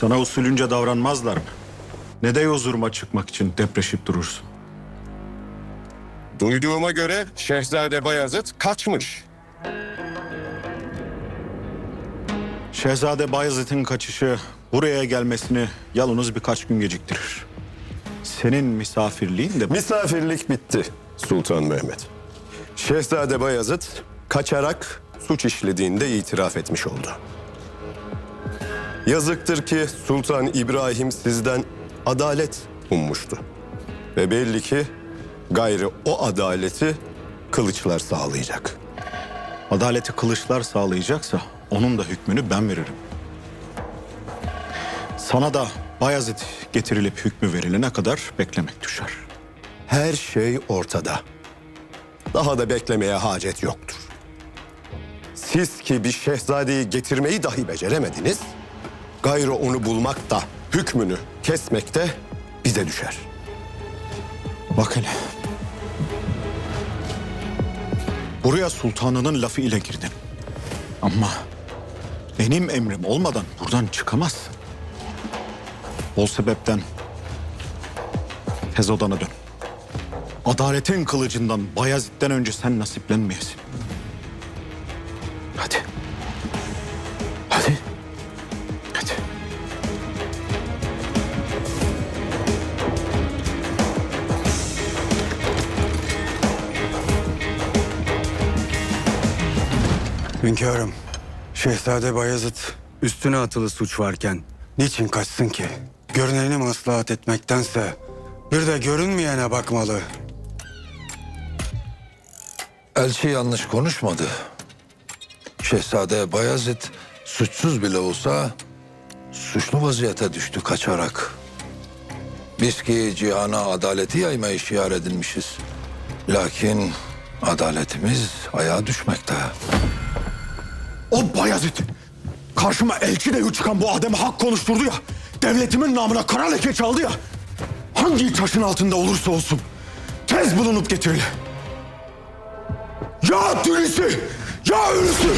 Sana usulünce davranmazlar mı? Ne de huzuruma çıkmak için depreşip durursun. Duyduğuma göre Şehzade Bayezid kaçmış. Şehzade Bayezid'in kaçışı buraya gelmesini yalnız birkaç gün geciktirir. Senin misafirliğin de Misafirlik bitti Sultan Mehmet. Şehzade Bayezid kaçarak suç işlediğinde itiraf etmiş oldu. Yazıktır ki Sultan İbrahim sizden adalet ummuştu. Ve belli ki gayrı o adaleti kılıçlar sağlayacak. adaleti kılıçlar sağlayacaksa onun da hükmünü ben veririm. Sana da Bayezid getirilip hükmü verilene kadar beklemek düşer. Her şey ortada. Daha da beklemeye hacet yoktur. Siz ki bir şehzadeyi getirmeyi dahi beceremediniz, gayrı onu bulmak da hükmünü kesmek de bize düşer. Bak hele. Buraya sultanının lafı ile girdin. Ama benim emrim olmadan buradan çıkamazsın. O sebepten tez odana dön. Adaletin kılıcından Bayezid'den önce sen nasiplenmeyesin. Hünkârım, Şehzade Bayezid üstüne atılı suç varken niçin kaçsın ki? Görüneni maslahat etmektense bir de görünmeyene bakmalı. Elçi yanlış konuşmadı. Şehzade Bayezid suçsuz bile olsa suçlu vaziyete düştü kaçarak. Biz ki cihana adaleti yaymayı şiar edilmişiz. Lakin adaletimiz ayağa düşmekte. O Bayezid. Karşıma elçi de çıkan bu ademe hak konuşturdu ya. Devletimin namına kara leke çaldı ya. Hangi taşın altında olursa olsun. Tez bulunup getirile. Ya dirisi ya ölüsü.